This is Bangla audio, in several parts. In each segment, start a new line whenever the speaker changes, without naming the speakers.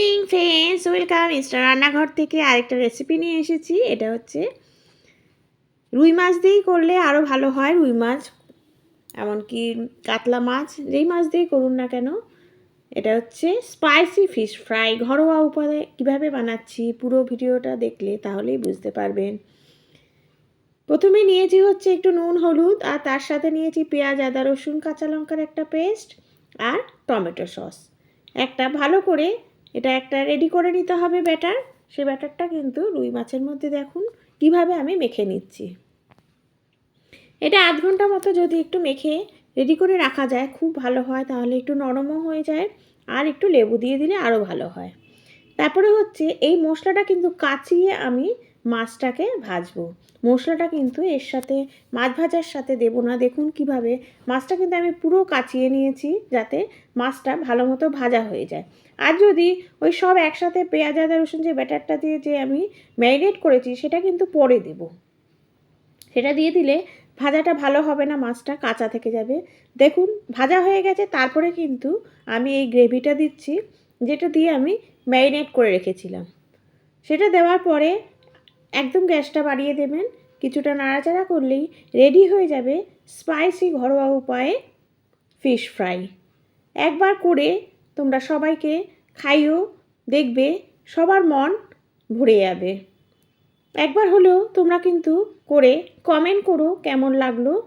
ইভিনিং ফ্রেন্ডস ওয়েলকাম মিস্টার রান্নাঘর থেকে আরেকটা রেসিপি নিয়ে এসেছি। এটা হচ্ছে রুই মাছ দিয়েই করলে আরও ভালো হয়, রুই মাছ। এমনকি কাতলা মাছ, যেই মাছ দিয়েই করুন না কেন, এটা হচ্ছে স্পাইসি ফিশ ফ্রাই ঘরোয়া উপায়ে কীভাবে বানাচ্ছি পুরো ভিডিওটা দেখলে তাহলেই বুঝতে পারবেন। প্রথমে নিয়েছি হচ্ছে একটু নুন, হলুদ, আর তার সাথে নিয়েছি পেঁয়াজ, আদা, রসুন, কাঁচা লঙ্কার একটা পেস্ট, আর টমেটো সস। একটা ভালো করে এটা একটা রেডি করে নিতে হবে ব্যাটার সে ব্যাটারটা কিন্তু রুই মাছের মধ্যে দেখুন কীভাবে আমি মেখে নিচ্ছি। এটা আধ ঘণ্টা মতো যদি একটু মেখে রেডি করে রাখা যায়, খুব ভালো হয়, তাহলে একটু নরমও হয়ে যায় আর একটু লেবু দিয়ে দিলে আরও ভালো হয়। তারপরে হচ্ছে এই মশলাটা কিন্তু কাচিয়ে আমি মাছটাকে ভাজবো। মশলাটা কিন্তু এর সাথে, মাছ ভাজার সাথে দেবো না। দেখুন কীভাবে মাছটা কিন্তু আমি পুরো কাচিয়ে নিয়েছি যাতে মাছটা ভালো মতো ভাজা হয়ে যায়। আর যদি ওই সব একসাথে পেঁয়াজ, আদা, রসুন যে ব্যাটারটা দিয়ে যে আমি ম্যারিনেট করেছি, সেটা কিন্তু পরে দেব। সেটা দিয়ে দিলে ভাজাটা ভালো হবে না, মাছটা কাঁচা থেকে যাবে। দেখুন, ভাজা হয়ে গেছে। তারপরে কিন্তু আমি এই গ্রেভিটা দিচ্ছি, যেটা দিয়ে আমি ম্যারিনেট করে রেখেছিলাম। সেটা দেওয়ার পরে একদম গ্যাসটা বাড়িয়ে দেবেন। কিছুটা নাড়াচাড়া করলেই রেডি হয়ে যাবে স্পাইসি ঘরোয়া উপায়ে ফিশ ফ্রাই। একবার করে তোমরা সবাইকে খাইও, দেখবে, সবার মন ভরে যাবে। একবার হলেও তোমরা কিন্তু করে কমেন্ট করো কেমন লাগল।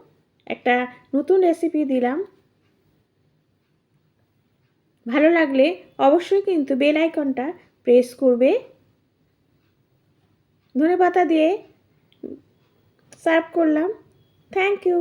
একটা নতুন রেসিপি দিলাম। ভালো লাগলে অবশ্যই কিন্তু বেল আইকনটা প্রেস করবে। ধনে পাতা দিয়ে সার্ভ করলাম। Thank you